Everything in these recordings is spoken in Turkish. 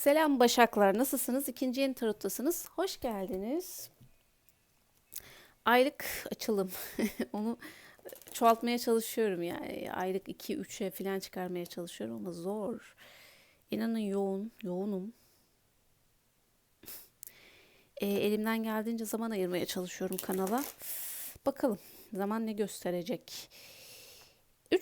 Selam Başaklar, nasılsınız? İkinci yeni tarottasınız. Hoş geldiniz. Aylık açılım. Onu çoğaltmaya çalışıyorum yani. Aylık 2-3'e falan çıkarmaya çalışıyorum ama zor. İnanın yoğun, yoğunum. E, elimden geldiğince zaman ayırmaya çalışıyorum kanala. Bakalım zaman ne gösterecek.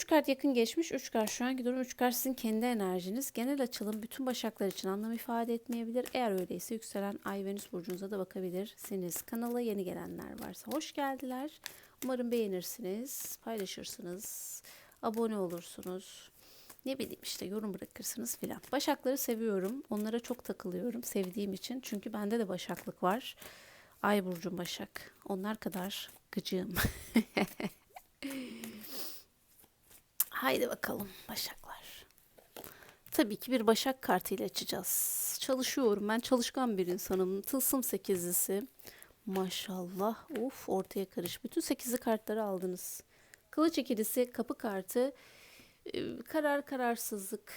3 kart yakın geçmiş, 3 kart şu anki durum, 3 kart sizin kendi enerjiniz. Genel açılım bütün başaklar için anlam ifade etmeyebilir. Eğer öyleyse yükselen Ay Venüs burcunuza da bakabilirsiniz. Kanala yeni gelenler varsa hoş geldiler. Umarım beğenirsiniz, paylaşırsınız, abone olursunuz. Ne bileyim işte yorum bırakırsınız filan. Başakları seviyorum. Onlara çok takılıyorum sevdiğim için. Çünkü bende de başaklık var. Ay burcum başak. Onlar kadar gıcığım. Haydi bakalım Başaklar. Tabii ki bir Başak kartıyla açacağız. Çalışıyorum. Ben çalışkan bir insanım. Tılsım sekizlisi. Maşallah. Uf ortaya karış. Bütün sekizli kartları aldınız. Kılıç ikilisi, kapı kartı, e, karar kararsızlık,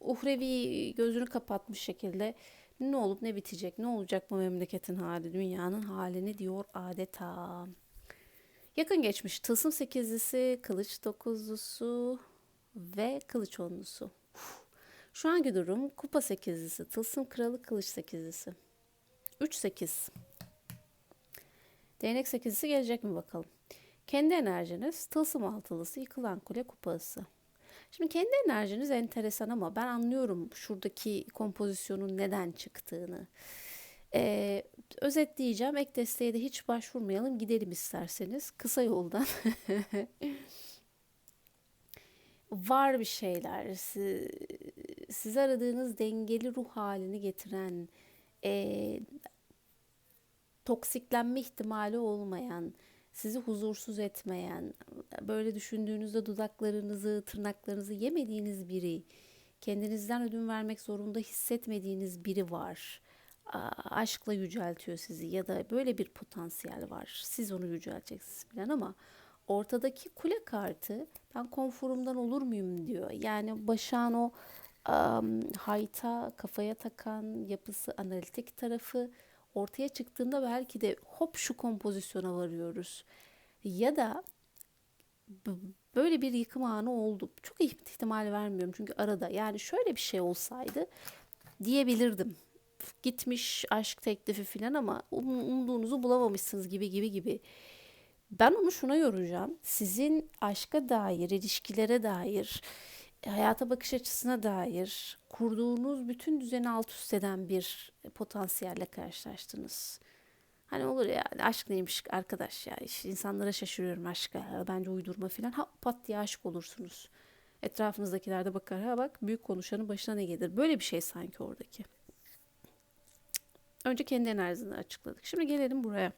uhrevi gözünü kapatmış şekilde ne olup ne bitecek, ne olacak bu memleketin hali, dünyanın halini diyor adeta. Yakın geçmiş tılsım sekizlisi, kılıç dokuzlusu ve kılıç onlusu. Şu anki durum kupa sekizlisi, tılsım kralı, kılıç sekizlisi. 3-8. Değnek sekizlisi gelecek mi bakalım. Kendi enerjiniz tılsım altılısı, yıkılan kule kupası. Şimdi kendi enerjiniz enteresan ama ben anlıyorum şuradaki kompozisyonun neden çıktığını. Ee, özetleyeceğim. Ek desteğe de hiç başvurmayalım. Gidelim isterseniz. Kısa yoldan. Var bir şeyler. Siz, siz aradığınız dengeli ruh halini getiren, e, toksiklenme ihtimali olmayan, sizi huzursuz etmeyen, böyle düşündüğünüzde dudaklarınızı, tırnaklarınızı yemediğiniz biri, kendinizden ödün vermek zorunda hissetmediğiniz biri var aşkla yüceltiyor sizi ya da böyle bir potansiyel var. Siz onu yücelteceksiniz falan ama ortadaki kule kartı ben konforumdan olur muyum diyor. Yani Başak'ın o um, hayta kafaya takan yapısı analitik tarafı ortaya çıktığında belki de hop şu kompozisyona varıyoruz. Ya da böyle bir yıkım anı oldu. Çok ihtimal vermiyorum çünkü arada yani şöyle bir şey olsaydı diyebilirdim gitmiş aşk teklifi falan ama um, umduğunuzu bulamamışsınız gibi gibi gibi. Ben onu şuna yoracağım. Sizin aşka dair, ilişkilere dair, hayata bakış açısına dair kurduğunuz bütün düzeni alt üst eden bir potansiyelle karşılaştınız. Hani olur ya aşk neymiş arkadaş ya işte insanlara şaşırıyorum aşka bence uydurma filan ha pat diye aşık olursunuz. Etrafınızdakiler de bakar ha bak büyük konuşanın başına ne gelir böyle bir şey sanki oradaki. Önce kendi enerjini açıkladık. Şimdi gelelim buraya.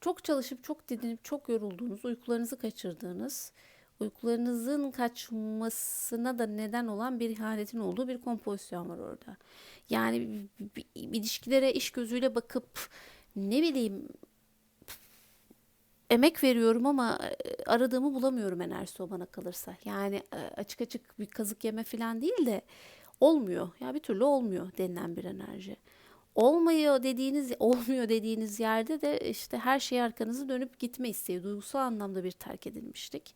Çok çalışıp, çok didinip, çok yorulduğunuz, uykularınızı kaçırdığınız, uykularınızın kaçmasına da neden olan bir ihanetin olduğu bir kompozisyon var orada. Yani ilişkilere iş gözüyle bakıp ne bileyim emek veriyorum ama aradığımı bulamıyorum enerjisi o bana kalırsa. Yani açık açık bir kazık yeme falan değil de olmuyor. Ya bir türlü olmuyor denilen bir enerji. Olmuyor dediğiniz, olmuyor dediğiniz yerde de işte her şey arkanızı dönüp gitme isteği, duygusal anlamda bir terk edilmiştik.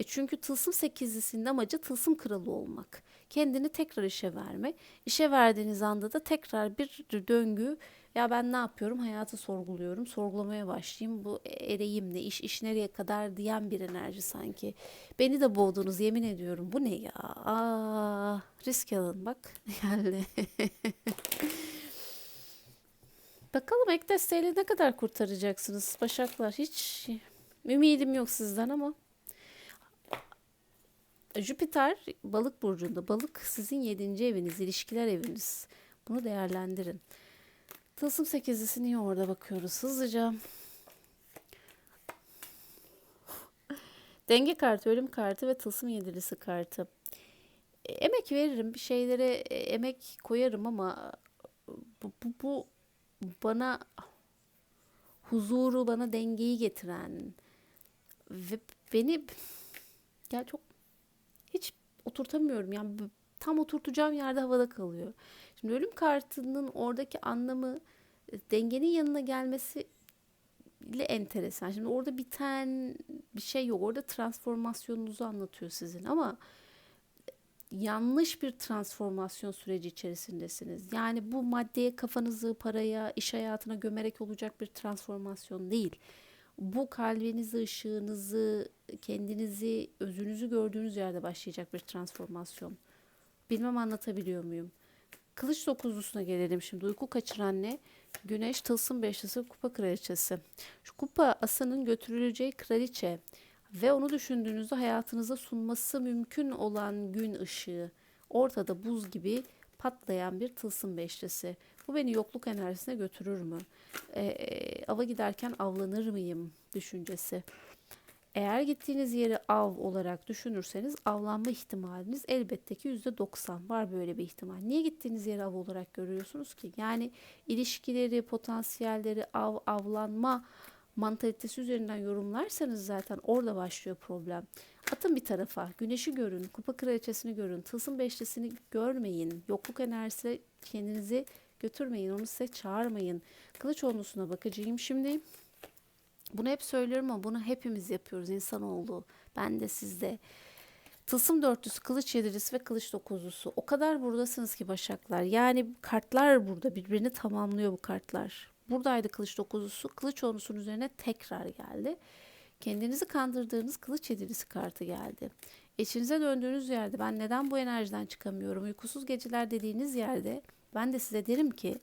E çünkü tılsım sekizlisinin amacı tılsım kralı olmak. Kendini tekrar işe verme. İşe verdiğiniz anda da tekrar bir döngü ya ben ne yapıyorum? Hayatı sorguluyorum. Sorgulamaya başlayayım. Bu ereyim ne? iş iş nereye kadar diyen bir enerji sanki. Beni de boğdunuz yemin ediyorum. Bu ne ya? Aa, risk alın bak. Geldi. Bakalım ek desteğiyle ne kadar kurtaracaksınız Başaklar? Hiç ümidim yok sizden ama. Jüpiter balık burcunda. Balık sizin yedinci eviniz, ilişkiler eviniz. Bunu değerlendirin. Tılsım sekizlisi niye orada bakıyoruz hızlıca. Denge kartı, ölüm kartı ve tılsım yedilisi kartı. E, emek veririm, bir şeylere e, emek koyarım ama bu, bu, bu bana huzuru, bana dengeyi getiren ve beni ya çok hiç oturtamıyorum. Yani tam oturtacağım yerde havada kalıyor. Şimdi ölüm kartının oradaki anlamı e, dengenin yanına gelmesi ile enteresan. Şimdi orada biten bir şey yok. Orada transformasyonunuzu anlatıyor sizin ama yanlış bir transformasyon süreci içerisindesiniz. Yani bu maddeye kafanızı, paraya, iş hayatına gömerek olacak bir transformasyon değil. Bu kalbinizi, ışığınızı, kendinizi, özünüzü gördüğünüz yerde başlayacak bir transformasyon. Bilmem anlatabiliyor muyum? Kılıç dokuzlusuna gelelim şimdi. Uyku kaçıran ne? Güneş, tılsım beşlisi, kupa kraliçesi. Şu kupa asının götürüleceği kraliçe ve onu düşündüğünüzde hayatınıza sunması mümkün olan gün ışığı. Ortada buz gibi patlayan bir tılsım beşlisi. Bu beni yokluk enerjisine götürür mü? Ee, ava giderken avlanır mıyım düşüncesi. Eğer gittiğiniz yeri av olarak düşünürseniz avlanma ihtimaliniz elbette ki %90 var böyle bir ihtimal. Niye gittiğiniz yeri av olarak görüyorsunuz ki? Yani ilişkileri, potansiyelleri av, avlanma mantalitesi üzerinden yorumlarsanız zaten orada başlıyor problem. Atın bir tarafa, güneşi görün, kupa kraliçesini görün, tılsım beşlisini görmeyin. Yokluk enerjisi kendinizi götürmeyin, onu size çağırmayın. Kılıç onlusuna bakacağım şimdi. Bunu hep söylüyorum ama bunu hepimiz yapıyoruz insanoğlu. Ben de sizde. Tılsım dörtlüsü, kılıç yedilisi ve kılıç dokuzlusu. O kadar buradasınız ki başaklar. Yani kartlar burada birbirini tamamlıyor bu kartlar. Buradaydı kılıç dokuzlusu. Kılıç onlusunun üzerine tekrar geldi. Kendinizi kandırdığınız kılıç yedilisi kartı geldi. Eşinize döndüğünüz yerde ben neden bu enerjiden çıkamıyorum? Uykusuz geceler dediğiniz yerde ben de size derim ki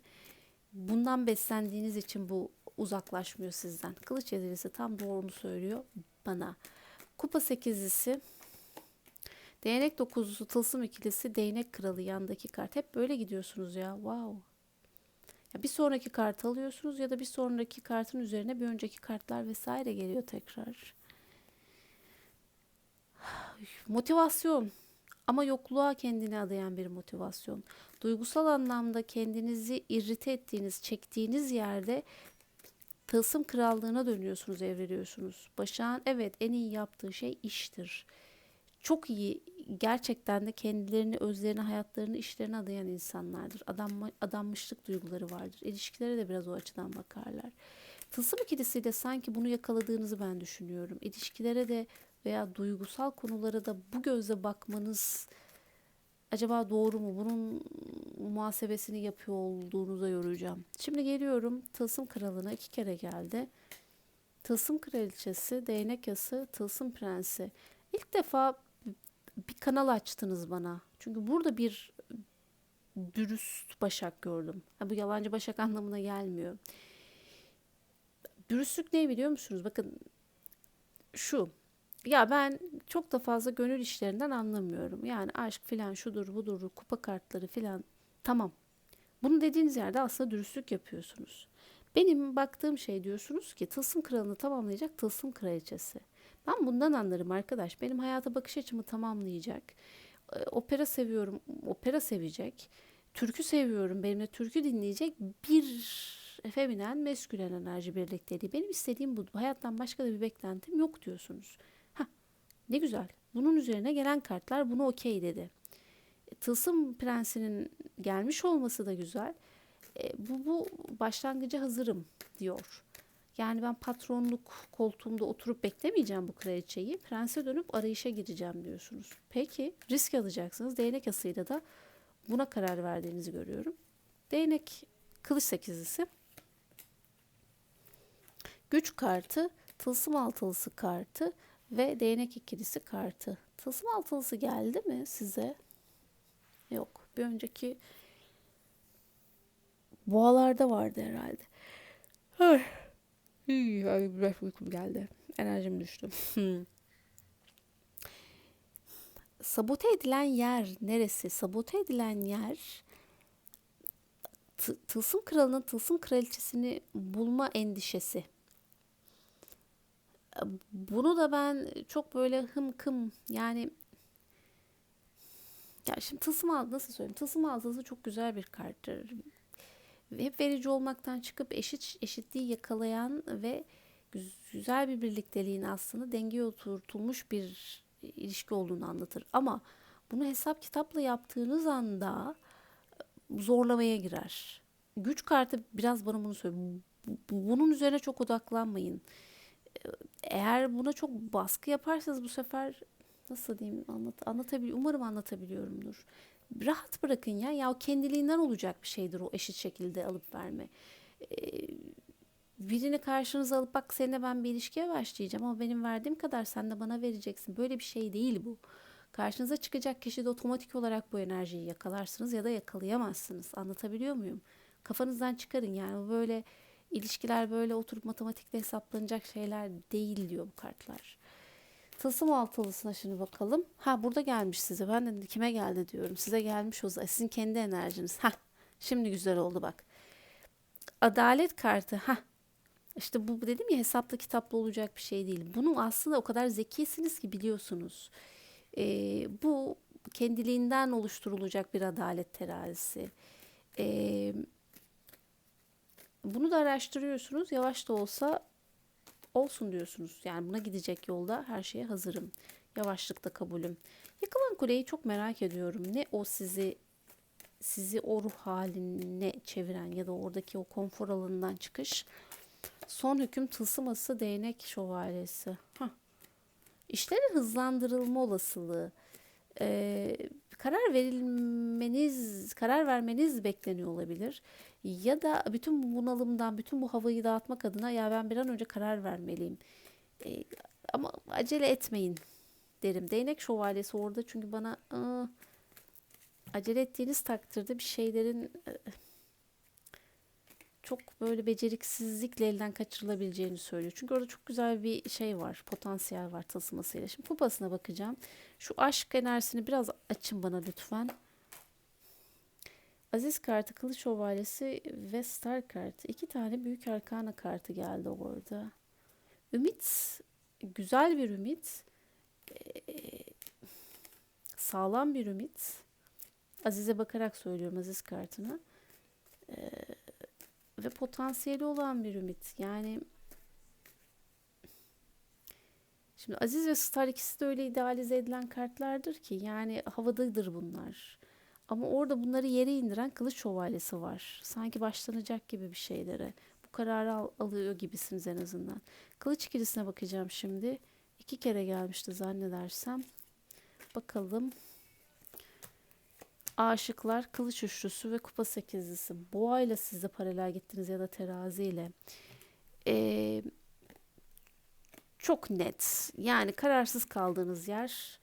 bundan beslendiğiniz için bu uzaklaşmıyor sizden. Kılıç yedilisi tam doğrunu söylüyor bana. Kupa sekizlisi, değnek dokuzlusu, tılsım ikilisi, değnek kralı yandaki kart. Hep böyle gidiyorsunuz ya. Wow. Ya bir sonraki kart alıyorsunuz ya da bir sonraki kartın üzerine bir önceki kartlar vesaire geliyor tekrar. Motivasyon ama yokluğa kendini adayan bir motivasyon. Duygusal anlamda kendinizi irrite ettiğiniz, çektiğiniz yerde tılsım krallığına dönüyorsunuz, evriliyorsunuz. Başak'ın evet en iyi yaptığı şey iştir. Çok iyi gerçekten de kendilerini, özlerini, hayatlarını, işlerine adayan insanlardır. Adam, adanmışlık duyguları vardır. İlişkilere de biraz o açıdan bakarlar. Tılsım ikilisiyle sanki bunu yakaladığınızı ben düşünüyorum. İlişkilere de veya duygusal konulara da bu gözle bakmanız acaba doğru mu? Bunun muhasebesini yapıyor olduğunuza yoracağım. Şimdi geliyorum Tılsım Kralı'na iki kere geldi. Tılsım Kraliçesi, Değnek Yası, Tılsım Prensi. İlk defa bir kanal açtınız bana. Çünkü burada bir dürüst başak gördüm. Ha, bu yalancı başak anlamına gelmiyor. Dürüstlük ne biliyor musunuz? Bakın şu. Ya ben çok da fazla gönül işlerinden anlamıyorum. Yani aşk filan şudur budur kupa kartları filan tamam. Bunu dediğiniz yerde aslında dürüstlük yapıyorsunuz. Benim baktığım şey diyorsunuz ki tılsım kralını tamamlayacak tılsım kraliçesi. Ben bundan anlarım arkadaş. Benim hayata bakış açımı tamamlayacak. Ee, opera seviyorum, opera sevecek. Türkü seviyorum, benimle türkü dinleyecek bir feminen, meskülen enerji birlikteliği. Benim istediğim bu. Hayattan başka da bir beklentim yok diyorsunuz. Ne güzel. Bunun üzerine gelen kartlar bunu okey dedi. E, Tılsım prensinin gelmiş olması da güzel. E, bu, bu başlangıca hazırım diyor. Yani ben patronluk koltuğumda oturup beklemeyeceğim bu kraliçeyi. Prense dönüp arayışa gireceğim diyorsunuz. Peki risk alacaksınız. Değnek asıyla da buna karar verdiğinizi görüyorum. Değnek kılıç sekizlisi. Güç kartı, tılsım altılısı kartı ve değnek ikilisi kartı. Tılsım altılısı geldi mi size? Yok. Bir önceki boğalarda vardı herhalde. Ay. Biraz uykum geldi. Enerjim düştü. Sabote edilen yer neresi? Sabote edilen yer Tılsım Kralı'nın Tılsım Kraliçesini bulma endişesi. Bunu da ben çok böyle hım kım yani ya şimdi tılsım altı nasıl söyleyeyim? Tılsım altısı çok güzel bir karttır. Hep verici olmaktan çıkıp eşit eşitliği yakalayan ve güzel bir birlikteliğin aslında dengeye oturtulmuş bir ilişki olduğunu anlatır. Ama Bunu hesap kitapla yaptığınız anda zorlamaya girer. Güç kartı biraz bana bunu söylüyor. Bu- Bunun üzerine çok odaklanmayın. Eğer buna çok baskı yaparsanız bu sefer nasıl diyeyim anlat anlatabil umarım anlatabiliyorumdur. Rahat bırakın ya. Ya o kendiliğinden olacak bir şeydir o eşit şekilde alıp verme. Ee, birini karşınıza alıp bak seninle ben bir ilişkiye başlayacağım ama benim verdiğim kadar sen de bana vereceksin. Böyle bir şey değil bu. Karşınıza çıkacak kişi de otomatik olarak bu enerjiyi yakalarsınız ya da yakalayamazsınız. Anlatabiliyor muyum? Kafanızdan çıkarın yani böyle ilişkiler böyle oturup matematikle hesaplanacak şeyler değil diyor bu kartlar. Tılsım altılısına şimdi bakalım. Ha burada gelmiş size. Ben de kime geldi diyorum. Size gelmiş o zaman. Sizin kendi enerjiniz. Ha şimdi güzel oldu bak. Adalet kartı. Ha işte bu dedim ya hesaplı kitaplı olacak bir şey değil. Bunu aslında o kadar zekisiniz ki biliyorsunuz. Ee, bu kendiliğinden oluşturulacak bir adalet terazisi. Ee, bunu da araştırıyorsunuz. Yavaş da olsa olsun diyorsunuz. Yani buna gidecek yolda her şeye hazırım. Yavaşlıkta kabulüm. Yıkılan kuleyi çok merak ediyorum. Ne o sizi sizi o ruh haline çeviren ya da oradaki o konfor alanından çıkış. Son hüküm tılsıması değnek şövalyesi. Hah. İşlerin hızlandırılma olasılığı. Ee, karar verilmeniz, karar vermeniz bekleniyor olabilir. Ya da bütün bu bunalımdan, bütün bu havayı dağıtmak adına ya ben bir an önce karar vermeliyim. Ee, ama acele etmeyin derim. Değnek şövalyesi orada çünkü bana acele ettiğiniz takdirde bir şeylerin çok böyle beceriksizlikle elden kaçırılabileceğini söylüyor. Çünkü orada çok güzel bir şey var, potansiyel var tılsımasıyla. Şimdi kupasına bakacağım. Şu aşk enerjisini biraz açın bana lütfen. Aziz kartı, Kılıç Şövalyesi ve Star kartı. İki tane büyük arkana kartı geldi orada. Ümit, güzel bir ümit. Ee, sağlam bir ümit. Aziz'e bakarak söylüyorum Aziz kartını. Ee, ve potansiyeli olan bir ümit. Yani şimdi Aziz ve Star ikisi de öyle idealize edilen kartlardır ki yani havadadır bunlar. Ama orada bunları yere indiren kılıç şövalyesi var. Sanki başlanacak gibi bir şeylere. Bu kararı al- alıyor gibisiniz en azından. Kılıç ikilisine bakacağım şimdi. İki kere gelmişti zannedersem. Bakalım. Aşıklar, kılıç üçlüsü ve kupa sekizlisi. Boğayla siz de paralel gittiniz ya da teraziyle. Ee, çok net. Yani kararsız kaldığınız yer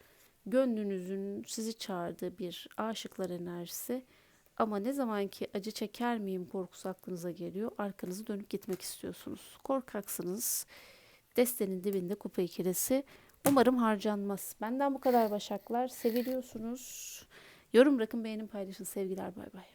gönlünüzün sizi çağırdığı bir aşıklar enerjisi. Ama ne zaman ki acı çeker miyim korkusu aklınıza geliyor, arkanızı dönüp gitmek istiyorsunuz. Korkaksınız. Destenin dibinde kupa ikilisi. Umarım harcanmaz. Benden bu kadar başaklar. Seviliyorsunuz. Yorum bırakın, beğenin, paylaşın. Sevgiler, bay bay.